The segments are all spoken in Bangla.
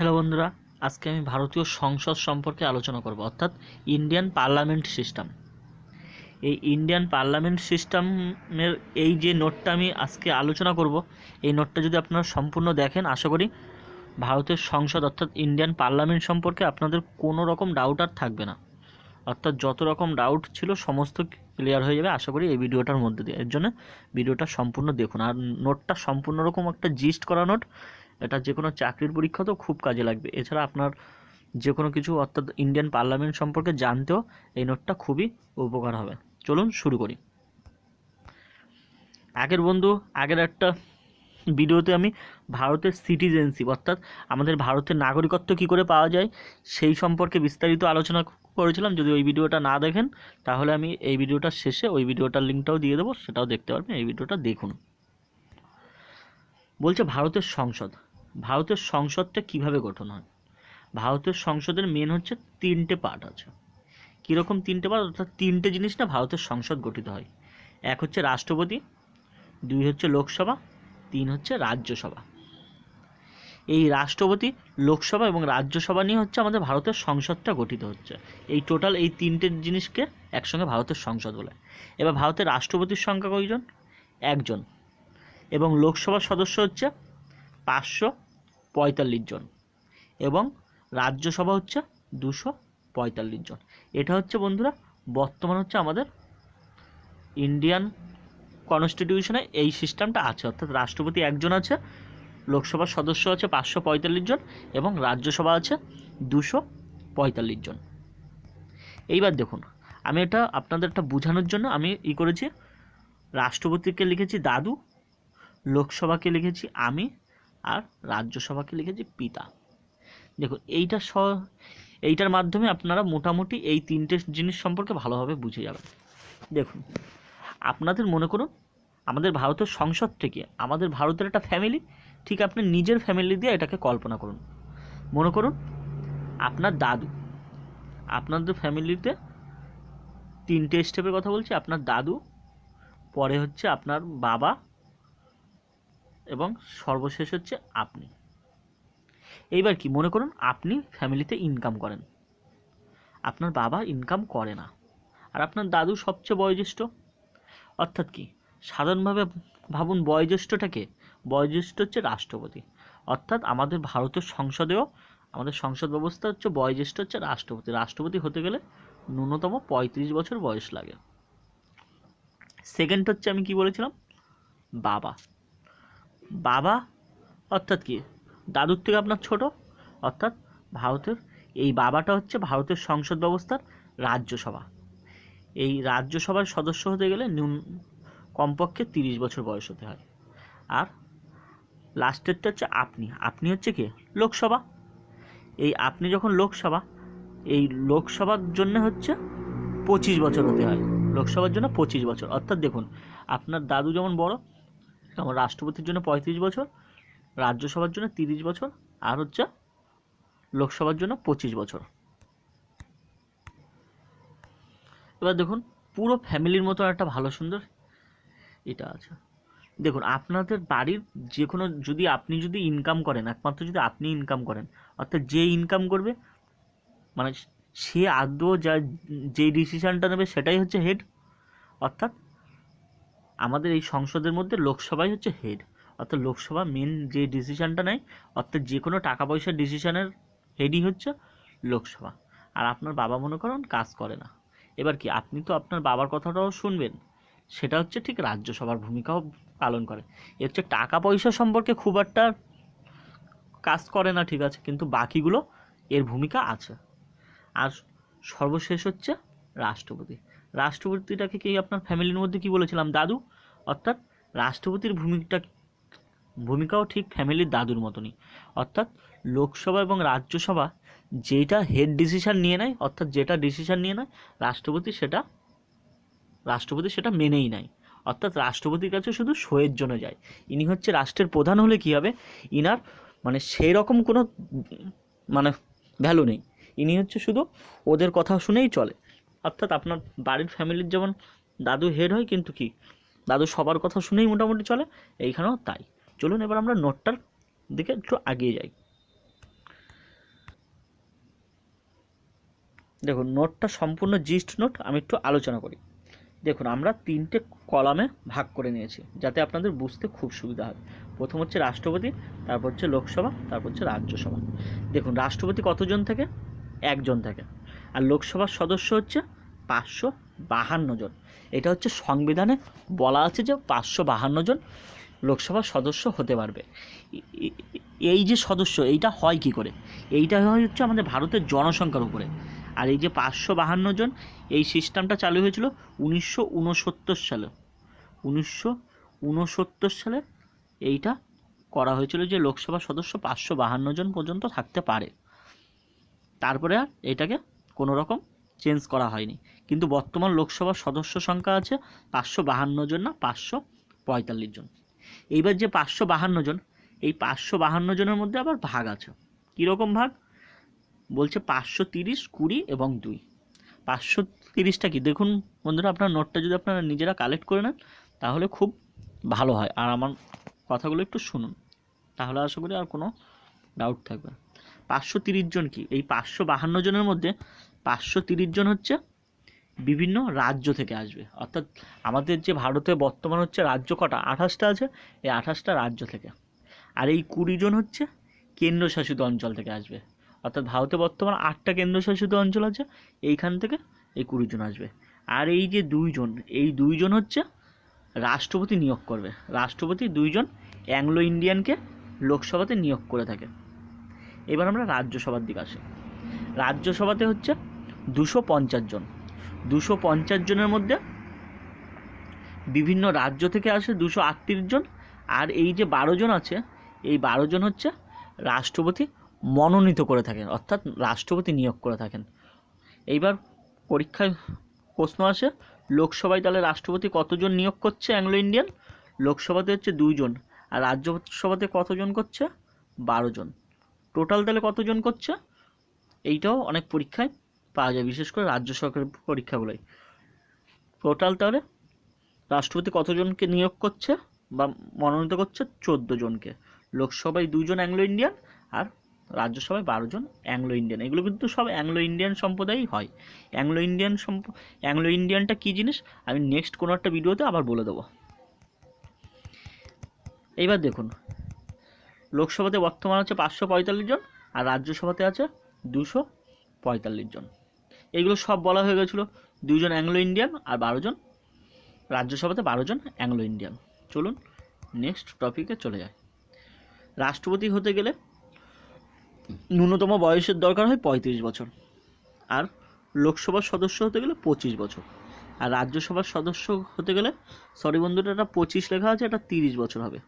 হ্যালো বন্ধুরা, আজকে আমি ভারতীয় সংসদ সম্পর্কে আলোচনা করব, অর্থাৎ ইন্ডিয়ান পার্লামেন্ট সিস্টেম। এই ইন্ডিয়ান পার্লামেন্ট সিস্টেমের এই যে নোটটা আমি আজকে আলোচনা করব, এই নোটটা যদি আপনারা সম্পূর্ণ দেখেন, আশা করি ভারতের সংসদ, অর্থাৎ ইন্ডিয়ান পার্লামেন্ট সম্পর্কে আপনাদের কোনো রকম ডাউট আর থাকবে না। অর্থাৎ যত রকম ডাউট ছিল, সমস্ত ক্লিয়ার হয়ে যাবে, আশা করি এই ভিডিওটার মধ্যে দিয়ে। এর জন্য ভিডিওটা সম্পূর্ণ দেখুন। আর নোটটা সম্পূর্ণ রকম একটা জিস্ট করা নোট। এটা যে কোনো চাকরির পরীক্ষাতেও খুব কাজে লাগবে। এছাড়া আপনার যে কোনো কিছু অর্থাৎ ইন্ডিয়ান পার্লামেন্ট সম্পর্কে জানতেও এই নোটটা খুবই উপকার হবে। চলুন শুরু করি। আগের বন্ধু, আগের একটা ভিডিওতে আমি ভারতের সিটিজেনশিপ অর্থাৎ আমাদের ভারতের নাগরিকত্ব কী করে পাওয়া যায়, সেই সম্পর্কে বিস্তারিত আলোচনা করেছিলাম। যদি ওই ভিডিওটা না দেখেন, তাহলে আমি এই ভিডিওটার শেষে ওই ভিডিওটার লিঙ্কটাও দিয়ে দেবো, সেটাও দেখতে পারবেন। এই ভিডিওটা দেখুন। বলছে ভারতের সংসদ। ভারতের সংসদটা কীভাবে গঠন হয়? ভারতের সংসদের মেন হচ্ছে তিনটে পার্ট আছে। কীরকম তিনটে পার্ট অর্থাৎ তিনটে জিনিস না ভারতের সংসদ গঠিত হয়। এক হচ্ছে রাষ্ট্রপতি, দুই হচ্ছে লোকসভা, তিন হচ্ছে রাজ্যসভা। এই রাষ্ট্রপতি, লোকসভা এবং রাজ্যসভা নিয়ে হচ্ছে আমাদের ভারতের সংসদটা গঠিত হচ্ছে। এই টোটাল এই তিনটে জিনিসকে একসঙ্গে ভারতের সংসদ বলে। এবার ভারতের রাষ্ট্রপতির সংখ্যা কয়জন? একজন। এবং লোকসভার সদস্য হচ্ছে পাঁচশো পঁয়তাল্লিশ জন এবং রাজ্যসভা হচ্ছে দুশো পঁয়তাল্লিশ জন। এটা হচ্ছে বন্ধুরা, বর্তমান হচ্ছে আমাদের ইন্ডিয়ান কনস্টিটিউশনে এই সিস্টেমটা আছে। অর্থাৎ রাষ্ট্রপতি একজন আছে, লোকসভার সদস্য আছে পাঁচশো পঁয়তাল্লিশ জন এবং রাজ্যসভা আছে দুশো পঁয়তাল্লিশ জন। এইবার দেখুন, আমি এটা আপনাদের একটা বোঝানোর জন্য আমি ই করেছি, রাষ্ট্রপতিকে লিখেছি দাদু, লোকসভাকে লিখেছি আমি আর রাজ্যসভাকে লিখেছি পিতা। দেখুন, এইটা স, এইটার মাধ্যমে আপনারা মোটামুটি এই তিনটে জিনিস সম্পর্কে ভালোভাবে বুঝে যাবেন। দেখুন, আপনাদের মনে করুন, আমাদের ভারতের সংসদ থেকে, আমাদের ভারতের একটা ফ্যামিলি ঠিক আপনি নিজের ফ্যামিলি দিয়ে এটাকে কল্পনা করুন। মনে করুন, আপনার দাদু, আপনাদের ফ্যামিলিতে তিনটে স্টেপের কথা বলছি, আপনার দাদু, পরে হচ্ছে আপনার বাবা এবং সর্বশেষ হচ্ছে আপনি। এইবার কি, মনে করুন আপনি ফ্যামিলিতে ইনকাম করেন। আপনার বাবা ইনকাম করে না। আর আপনার দাদু সবচেয়ে বয়োজ্যেষ্ঠ। অর্থাৎ কি, সাধারণভাবে ভাবুন বয়োজ্যেষ্ঠটাকে, বয়োজ্যেষ্ঠ হচ্ছে রাষ্ট্রপতি। অর্থাৎ আমাদের ভারতের সংসদেও, আমাদের সংসদ ব্যবস্থা হচ্ছে বয়োজ্যেষ্ঠ হচ্ছে রাষ্ট্রপতি। রাষ্ট্রপতি হতে গেলে ন্যূনতম পঁয়ত্রিশ বছর বয়স লাগে। সেকেন্ড হচ্ছে আমি কি বলেছিলাম? বাবা। বাবা? অর্থাৎ কি? দাদুর থেকে আপনার ছোট? অর্থাৎ ভারতের, এই বাবাটা হচ্ছে ভারতের সংসদ ব্যবস্থার রাজ্যসভা। এই রাজ্যসভার সদস্য হতে গেলে ন্যূন কমপক্ষে তিরিশ বছর বয়স হতে হয়। আর লাস্টেরটা হচ্ছে আপনি। আপনি হচ্ছে কি? লোকসভা। এই আপনি যখন লোকসভা, এই লোকসভার জন্য হচ্ছে পঁচিশ বছর হতে হয়। লোকসভার জন্য পঁচিশ বছর। অর্থাৎ দেখুন, আপনার দাদু যেমন বড় যেমন রাষ্ট্রপতির জন্য পঁয়ত্রিশ বছর, রাজ্যসভার জন্য তিরিশ বছর, আর হচ্ছে লোকসভার জন্য পঁচিশ বছর। এবার দেখুন, পুরো ফ্যামিলির মতো একটা ভালো সুন্দর এটা আছে। দেখুন, আপনাদের বাড়ির যে কোনো, যদি আপনি যদি ইনকাম করেন, একমাত্র যদি আপনি ইনকাম করেন, অর্থাৎ যে ইনকাম করবে মানে সে আদৌ যা যেই ডিসিশানটা নেবে, সেটাই হচ্ছে হেড অর্থাৎ আমাদের এই সংসদের মধ্যে লোকসভাই হচ্ছে হেড অর্থাৎ লোকসভা মেন যে ডিসিশানটা নেয়, অর্থাৎ যে কোনো টাকা পয়সার ডিসিশানের হেডই হচ্ছে লোকসভা। আর আপনার বাবা মনে করেন কাজ করে না। এবার কি, আপনি তো আপনার বাবার কথাটাও শুনবেন। সেটা হচ্ছে ঠিক রাজ্যসভার ভূমিকাও পালন করে। এর হচ্ছে টাকা পয়সা সম্পর্কে খুব একটা কাজ করে না, ঠিক আছে, কিন্তু বাকিগুলো এর ভূমিকা আছে। আর সর্বশেষ হচ্ছে রাষ্ট্রপতি। রাষ্ট্রপতিটাকে কি আপনার ফ্যামিলির মধ্যে কি বলেছিলাম? দাদু? অর্থাৎ রাষ্ট্রপতির ভূমিকাটা ভূমিকাও ঠিক ফ্যামিলির দাদুর মতনই। অর্থাৎ লোকসভা এবং রাজ্যসভা যেটা হেড ডিসিশন নিয়ে নেয়, অর্থাৎ যেটা ডিসিশন নিয়ে নেয়, রাষ্ট্রপতি সেটা রাষ্ট্রপতি সেটা মেনেই নেয়। অর্থাৎ রাষ্ট্রপতির কাছে শুধু শোয়ের জন্য যায়। ইনি হচ্ছে রাষ্ট্রের প্রধান হলে কী হবে? ইনার মানে সেই রকম কোনো মানে ভ্যালু নেই। ইনি হচ্ছে শুধু ওদের কথা শুনেই চলে। অর্থাৎ আপনার বাড়ির ফ্যামিলির যেমন দাদু হেড হয়, কিন্তু কি? দাদু সবার কথা শুনেই মোটামুটি চলে, এইখানেও তাই। চলুন এবার আমরা নোটটার দিকে একটু আগিয়ে যাই। দেখুন নোটটা সম্পূর্ণ জিস্ট নোট আমি একটু আলোচনা করি। দেখুন, আমরা তিনটে কলামে ভাগ করে নিয়েছি, যাতে আপনাদের বুঝতে খুব সুবিধা হয়। প্রথম হচ্ছে রাষ্ট্রপতি, তারপর হচ্ছে লোকসভা, তারপর হচ্ছে রাজ্যসভা। দেখুন, রাষ্ট্রপতি কতজন থাকে? একজন থাকে। আর লোকসভার সদস্য হচ্ছে পাঁচশো বাহান্ন জন। এটা হচ্ছে সংবিধানে বলা আছে যে পাঁচশো বাহান্ন জন লোকসভার সদস্য হতে পারবে। এই যে সদস্য, এইটা হয় কি করে? এইটা হয় হচ্ছে আমাদের ভারতের জনসংখ্যার উপরে। আর এই যে পাঁচশো বাহান্ন জন, এই সিস্টেমটা চালু হয়েছিল উনিশশো উনসত্তর সালে। উনিশশো উনসত্তর সালে এইটা করা হয়েছিল যে লোকসভা সদস্য পাঁচশো বাহান্ন জন পর্যন্ত থাকতে পারে। তারপরে আর এটাকে কোনো রকম চেঞ্জ করা হয়নি। কিন্তু বর্তমান লোকসভার সদস্য সংখ্যা আছে পাঁচশো বাহান্ন জন না পাঁচশো পঁয়তাল্লিশ জন। এইবার যে পাঁচশো বাহান্ন জন, এই পাঁচশো বাহান্ন জনের মধ্যে আবার ভাগ আছে। কীরকম ভাগ? বলছে পাঁচশো তিরিশ, কুড়ি এবং দুই। পাঁচশো তিরিশটা কি? দেখুন বন্ধুরা, আপনার নোটটা যদি আপনারা নিজেরা কালেক্ট করে নেন, তাহলে খুব ভালো হয়। আর আমার কথাগুলো একটু শুনুন, তাহলে আশা করি আর কোনো ডাউট থাকবে পাঁচশো তিরিশ জন কি? এই পাঁচশো বাহান্ন জনের মধ্যে পাঁচশো তিরিশ জন হচ্ছে বিভিন্ন রাজ্য থেকে আসবে। অর্থাৎ আমাদের যে ভারতে বর্তমান হচ্ছে রাজ্য কটা? আঠাশটা আছে, এই আঠাশটা রাজ্য থেকে। আর এই কুড়ি জন হচ্ছে কেন্দ্রশাসিত অঞ্চল থেকে আসবে। অর্থাৎ ভারতে বর্তমান আটটা কেন্দ্রশাসিত অঞ্চল আছে, এইখান থেকে এই কুড়ি জন আসবে। আর এই যে দুইজন এই দুইজন হচ্ছে রাষ্ট্রপতি নিয়োগ করবে। রাষ্ট্রপতি দুইজন অ্যাংলো ইন্ডিয়ানকে লোকসভাতে নিয়োগ করে থাকে। এবার আমরা রাজ্যসভার দিকে আসি। রাজ্যসভাতে হচ্ছে দুশো পঞ্চাশ জন। দুশো পঞ্চাশ জনের মধ্যে বিভিন্ন রাজ্য থেকে আসে দুশো আটত্রিশ জন। আর এই যে বারো জন আছে, এই বারো জন হচ্ছে রাষ্ট্রপতি মনোনীত করে থাকেন, অর্থাৎ রাষ্ট্রপতি নিয়োগ করে থাকেন। এইবার পরীক্ষায় প্রশ্ন আসে, লোকসভায় তাহলে রাষ্ট্রপতি কতজন নিয়োগ করছে অ্যাংলো ইন্ডিয়ান লোকসভাতে হচ্ছে দুইজন আর রাজ্যসভাতে কতজন করছে? বারো জন। টোটাল তাহলে কতজন করছে? এইটাও অনেক পরীক্ষায় পাওয়া যায়, বিশেষ করে রাজ্য সরকারের পরীক্ষাগুলোয়। টোটাল তাহলে রাষ্ট্রপতি কতজনকে নিয়োগ করছে বা মনোনীত করছে? চোদ্দ জনকে। লোকসভায় দুজন অ্যাংলো ইন্ডিয়ান আর রাজ্যসভায় বারো জন অ্যাংলো ইন্ডিয়ান এগুলো কিন্তু সব অ্যাংলো ইন্ডিয়ান সম্প্রদায়ই হয়। অ্যাংলো ইন্ডিয়ান সম্প অ্যাংলো ইন্ডিয়ানটা কী জিনিস? আমি নেক্সট কোনো একটা ভিডিওতে আবার বলে দেবো। এইবার দেখুন। লোকসভাতে বর্তমান আছে পাঁচশো পঁয়তাল্লিশ জন আর রাজ্যসভাতে আছে দুশো পঁয়তাল্লিশ জন। এইগুলো সব বলা হয়ে গেছিল। দুজন অ্যাংলো ইন্ডিয়ান আর বারো জন রাজ্যসভাতে বারো জন অ্যাংলো ইন্ডিয়ান চলুন নেক্সট টপিকে চলে যায় রাষ্ট্রপতি হতে গেলে ন্যূনতম বয়সের দরকার হয় পঁয়ত্রিশ বছর আর লোকসভার সদস্য হতে গেলে পঁচিশ বছর। আর রাজ্যসভার সদস্য হতে গেলে সরি বন্ধুটা এটা পঁচিশ লেখা আছে এটা তিরিশ বছর হবে।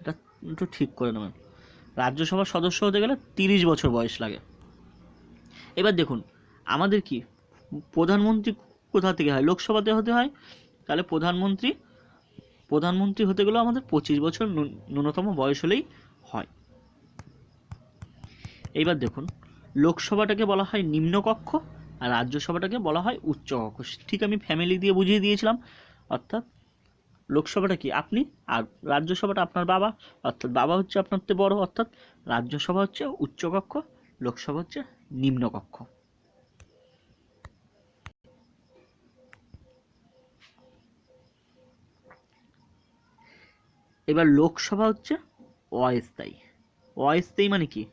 এটা একটু ঠিক করে নেবেন। রাজ্যসভার সদস্য হতে গেলে তিরিশ বছর বয়স লাগে। এবার দেখুন আমাদের কি? প্রধানমন্ত্রী কোথা থেকে হয়? লোকসভাতে হতে হয়? তাহলে প্রধানমন্ত্রী প্রধানমন্ত্রী হতে গেলেও আমাদের পঁচিশ বছর ন্যূন- ন্যূনতম বয়স হলেই হয়। এইবার দেখুন, লোকসভাটাকে বলা হয় নিম্নকক্ষ আর রাজ্যসভাটাকে বলা হয় উচ্চকক্ষ। ঠিক আমি ফ্যামিলি দিয়ে বুঝিয়ে দিয়েছিলাম। অর্থাৎ লোকসভাটা কি? আপনি আর রাজ্যসভাটা আপনার বাবা। অর্থাৎ বাবা হচ্ছে আপনার থেকে বড়। অর্থাৎ রাজ্যসভা হচ্ছে উচ্চকক্ষ, লোকসভা হচ্ছে নিম্নকক্ষ। এবার লোকসভা হচ্ছে অস্থায়ী। অস্থায়ী মানে কি?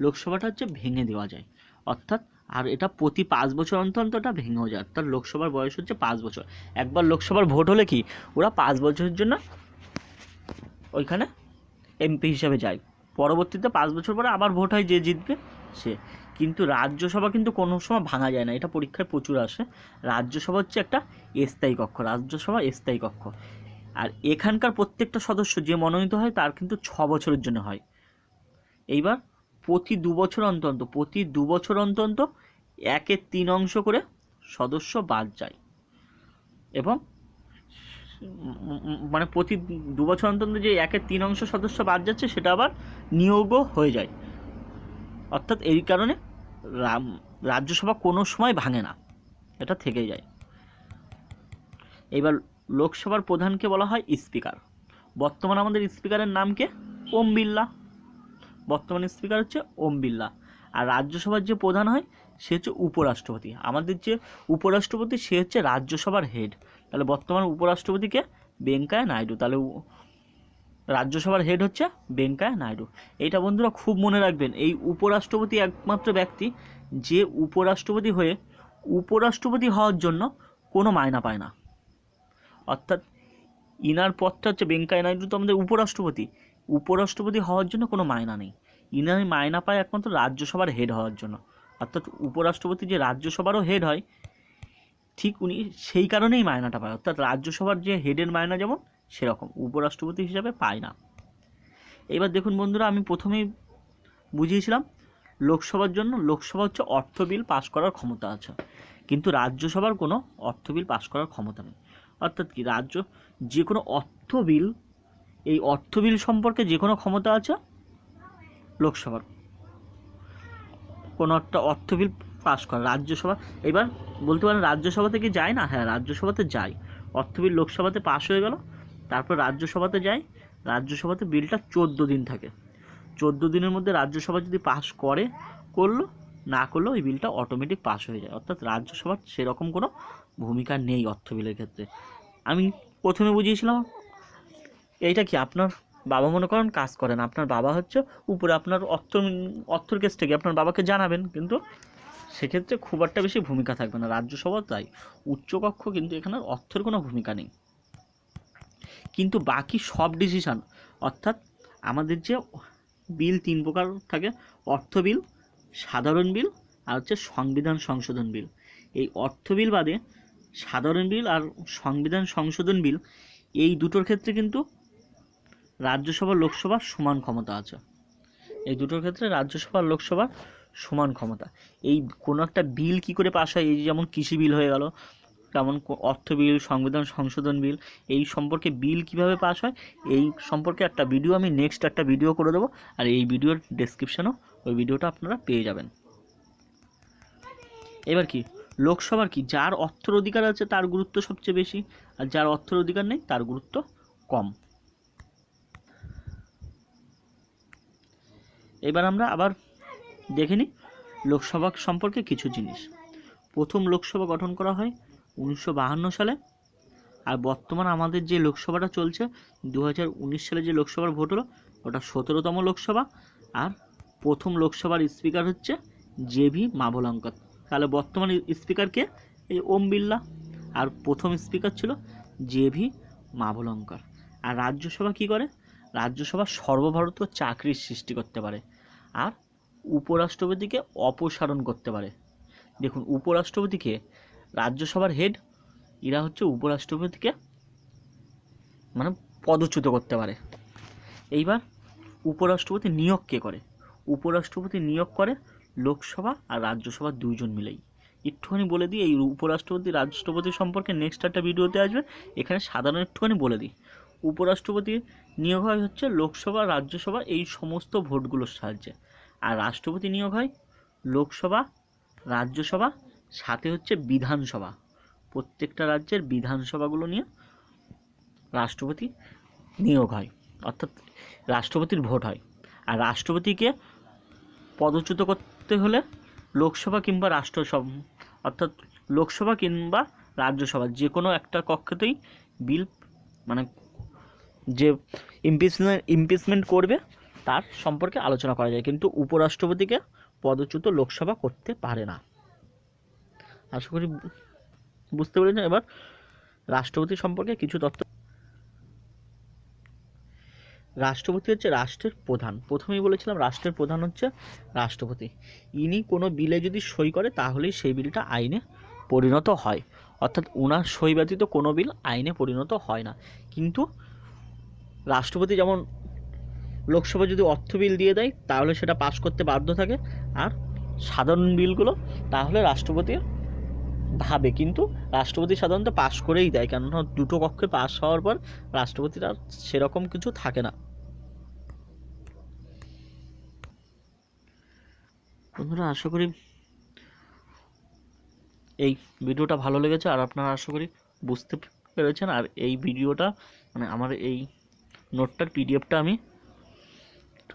লোকসভাটা হচ্ছে ভেঙে দেওয়া যায়। অর্থাৎ, আর এটা প্রতি পাঁচ বছর অন্তর অন্তর এটা ভেঙেও যায়। অর্থাৎ লোকসভার বয়স হচ্ছে পাঁচ বছর। একবার লোকসভার ভোট হলে কি? ওরা পাঁচ বছরের জন্য ওইখানে এমপি হিসাবে যায়। পরবর্তীতে পাঁচ বছর পরে আবার ভোট হয় যে জিতবে, সে। কিন্তু রাজ্যসভা কিন্তু কোনো সময় ভাঙা যায় না। এটা পরীক্ষায় প্রচুর আসে। রাজ্যসভা হচ্ছে একটা স্থায়ী কক্ষ। রাজ্যসভা স্থায়ী কক্ষ। আর এখানকার প্রত্যেকটা সদস্য যে মনোনীত হয়, তার কিন্তু ছ বছরের জন্য হয়। এইবার প্রতি দু বছর অন্তর প্রতি দু বছর অন্তর একের তিন অংশ করে সদস্য বাদ যায়। এবং মানে প্রতি দু বছর অন্তর যে একের তিন অংশ সদস্য বাদ যাচ্ছে, সেটা আবার নিয়োগও হয়ে যায়। অর্থাৎ এই কারণে রাজ্যসভা কোনো সময় ভাঙে না। এটা থেকেই যায়। এবার লোকসভার প্রধানকে বলা হয় স্পিকার। বর্তমান আমাদের স্পিকারের নাম কে? ওম বিল্লা বর্তমান স্পিকার হচ্ছে ওম বিল্লা আর রাজ্যসভার যে প্রধান হয়, সে হচ্ছে উপরাষ্ট্রপতি। আমাদের যে উপরাষ্ট্রপতি, সে হচ্ছে রাজ্যসভার হেড তাহলে বর্তমান উপরাষ্ট্রপতিকে ভেঙ্কায়া নাইডু। তাহলে রাজ্যসভার হেড হচ্ছে ভেঙ্কায়া নাইডু। এটা বন্ধুরা খুব মনে রাখবেন, এই উপরাষ্ট্রপতি একমাত্র ব্যক্তি যে উপরাষ্ট্রপতি হয়ে উপরাষ্ট্রপতি হওয়ার জন্য কোনো মায়না পায় না। অর্থাৎ ইনার পদটা হচ্ছে ভেঙ্কায়া নাইডু তো আমাদের উপরাষ্ট্রপতি। উপরাষ্ট্রপতি হওয়ার জন্য কোনো মায়না নেই। ইনার মায়না পায় একমাত্র রাজ্যসভার হেড হওয়ার জন্য। অর্থাৎ উপরাষ্ট্রপতি যে রাজ্যসভারও হেড হয়, ঠিক উনি সেই কারণেই মায়নাটা পায়। অর্থাৎ রাজ্যসভার যে হেডের মায়না যেমন, সেরকম। উপরাষ্ট্রপতি হিসাবে পায় না। এবার দেখুন বন্ধুরা, আমি প্রথমেই বুঝিয়েছিলাম, লোকসভার জন্য লোকসভা হচ্ছে অর্থ বিল পাস করার ক্ষমতা আছে। কিন্তু রাজ্যসভার কোনো অর্থ বিল পাস করার ক্ষমতা নেই। অর্থাৎ কি? রাজ্য যে কোনো অর্থ বিল এই অর্থ বিল সম্পর্কে যে কোনো ক্ষমতা আছে লোকসভার কোনো একটা অর্থ বিল পাশ করা, রাজ্যসভা। এবার বলতে পারেন রাজ্যসভাতে কি যায় না? হ্যাঁ রাজ্যসভাতে যায়। অর্থ বিল লোকসভাতে পাশ হয়ে গেল, তারপর রাজ্যসভাতে যায়। রাজ্যসভাতে বিলটা চোদ্দ দিন থাকে। চোদ্দ দিনের মধ্যে রাজ্যসভা যদি পাস করে, করল, না করলেও ওই বিলটা অটোমেটিক পাস হয়ে যায়। অর্থাৎ রাজ্যসভার সেরকম কোনো ভূমিকা নেই অর্থ বিলের ক্ষেত্রে। আমি প্রথমে বুঝিয়েছিলাম, এইটা কি আপনার বাবা মনে করেন কাজ করেন, আপনার বাবা হচ্ছে উপরে আপনার অর্থ, অর্থর কেস থেকে আপনার বাবাকে জানাবেন, কিন্তু সেক্ষেত্রে খুব একটা বেশি ভূমিকা থাকবে না। রাজ্যসভা তাই, উচ্চকক্ষ কিন্তু এখানে অর্থের কোনো ভূমিকা নেই। কিন্তু বাকি সব ডিসিশান অর্থাৎ আমাদের যে বিল তিন প্রকার থাকে, অর্থ বিল, সাধারণ বিল আর হচ্ছে সংবিধান সংশোধন বিল। এই অর্থ বিল বাদে সাধারণ বিল আর সংবিধান সংশোধন বিল, এই দুটোর ক্ষেত্রে কিন্তু রাজ্যসভা, লোকসভা সমান ক্ষমতা আছে। এই দুটোর ক্ষেত্রে রাজ্যসভা আর লোকসভা সমান ক্ষমতা। এই কোনো একটা বিল কি করে পাস হয়? এই যেমন কৃষি বিল হয়ে গেল তেমন অর্থ বিল, সংবিধান সংশোধন বিল, এই সম্পর্কে বিল কীভাবে পাস হয়? এই সম্পর্কে একটা ভিডিও আমি নেক্সট একটা ভিডিও করে দেবো, আর এই ভিডিওর ডেসক্রিপশানেও ওই ভিডিওটা আপনারা পেয়ে যাবেন। এবার কি? লোকসভার কি? যার অর্থের অধিকার আছে, তার গুরুত্ব সবচেয়ে বেশি, আর যার অর্থের অধিকার নেই, তার গুরুত্ব কম। এবার আমরা আবার দেখে নিই লোকসভা সম্পর্কে কিছু জিনিস। প্রথম লোকসভা গঠন করা হয় উনিশশো সালে, আর বর্তমান আমাদের যে লোকসভাটা চলছে দু হাজার উনিশ সালে যে লোকসভার ভোট হলো, ওটা সতেরোতম লোকসভা, আর প্রথম লোকসভার স্পিকার হচ্ছে জে ভি মাভলঙ্কর। তাহলে বর্তমান স্পিকার কে এই ওম বিড়লা আর প্রথম স্পিকার ছিল জে ভি মাভলঙ্কর। আর রাজ্যসভা কি করে? রাজ্যসভা সর্বভারতীয় চাকরির সৃষ্টি করতে পারে আর উপরাষ্ট্রপতিকে অপসারণ করতে পারে। দেখুন, উপরাষ্ট্রপতিকে, রাজ্যসভার হেড এরা হচ্ছে উপরাষ্ট্রপতিকে মানে পদচ্যুত করতে পারে। এইবার উপরাষ্ট্রপতি নিয়োগ কে করে? উপরাষ্ট্রপতি নিয়োগ করে লোকসভা আর রাজ্যসভা দুইজন মিলেই। একটুখানি বলে দিই, এই উপরাষ্ট্রপতি রাষ্ট্রপতি সম্পর্কে নেক্সট একটা ভিডিওতে আসবে, এখানে সাধারণ একটুখানি বলে দিই। উপরাষ্ট্রপতি নিয়োগ হয় হচ্ছে লোকসভা, রাজ্যসভা, এই সমস্ত ভোটগুলোর সাহায্যে। আর রাষ্ট্রপতি নিয়োগ হয় লোকসভা, রাজ্যসভা, সাথে হচ্ছে বিধানসভা। প্রত্যেকটা রাজ্যের বিধানসভাগুলো নিয়ে রাষ্ট্রপতি নিয়োগ হয়, অর্থাৎ রাষ্ট্রপতির ভোট হয়। আর রাষ্ট্রপতিকে পদচ্যুত করতে হলে লোকসভা কিংবা রাষ্ট্রসভা, অর্থাৎ লোকসভা কিংবা রাজ্যসভা, যে কোনো একটা কক্ষতেই বিল মানে যে ইমপিচমেন্ট ইমপিচমেন্ট করবে তার সম্পর্কে আলোচনা করা যায়। কিন্তু উপরাষ্ট্রপতিকে পদচ্যুত লোকসভা করতে পারে না। আশা করি বুঝতে পেরেছেন? এবার রাষ্ট্রপতি সম্পর্কে কিছু তথ্য রাষ্ট্রপতি হচ্ছে রাষ্ট্রের প্রধান। প্রথমেই বলেছিলাম রাষ্ট্রের প্রধান হচ্ছে রাষ্ট্রপতি। ইনি কোনো বিলে যদি সই করে, তাহলেই সেই বিলটা আইনে পরিণত হয়। অর্থাৎ ওনার সই ব্যতীত কোনো বিল আইনে পরিণত হয় না। কিন্তু রাষ্ট্রপতি যেমন লোকসভা যদি অর্থ বিল দিয়ে দেয়, তাহলে সেটা পাশ করতে বাধ্য থাকে। আর সাধারণ বিলগুলো, তাহলে রাষ্ট্রপতি ভাবে। কিন্তু রাষ্ট্রপতি সাধারণত পাশ করেই দেয়। কেননা দুটো কক্ষে পাশ হওয়ার পর রাষ্ট্রপতির আর সেরকম কিছু থাকে না। বন্ধুরা, আশা করি এই ভিডিওটা ভালো লেগেছে আর আপনারা আশা করি বুঝতে পেরেছেন। আর এই ভিডিওটা মানে আমার এই নোটটার পিডিএফটা আমি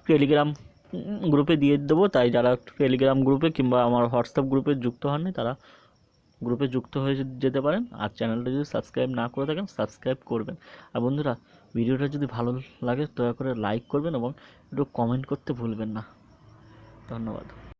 টেলিগ্রাম গ্রুপে দিয়ে দেবো। তাই যারা টেলিগ্রাম গ্রুপে কিংবা আমার হোয়াটসঅ্যাপ গ্রুপে যুক্ত হননি, তারা গ্রুপে যুক্ত হয়ে যেতে পারেন। আর চ্যানেলটা যদি সাবস্ক্রাইব না করে থাকেন সাবস্ক্রাইব করবেন। আর বন্ধুরা, ভিডিওটা যদি ভালো লাগে, দয়া করে লাইক করবেন এবং একটু কমেন্ট করতে ভুলবেন না। ধন্যবাদ।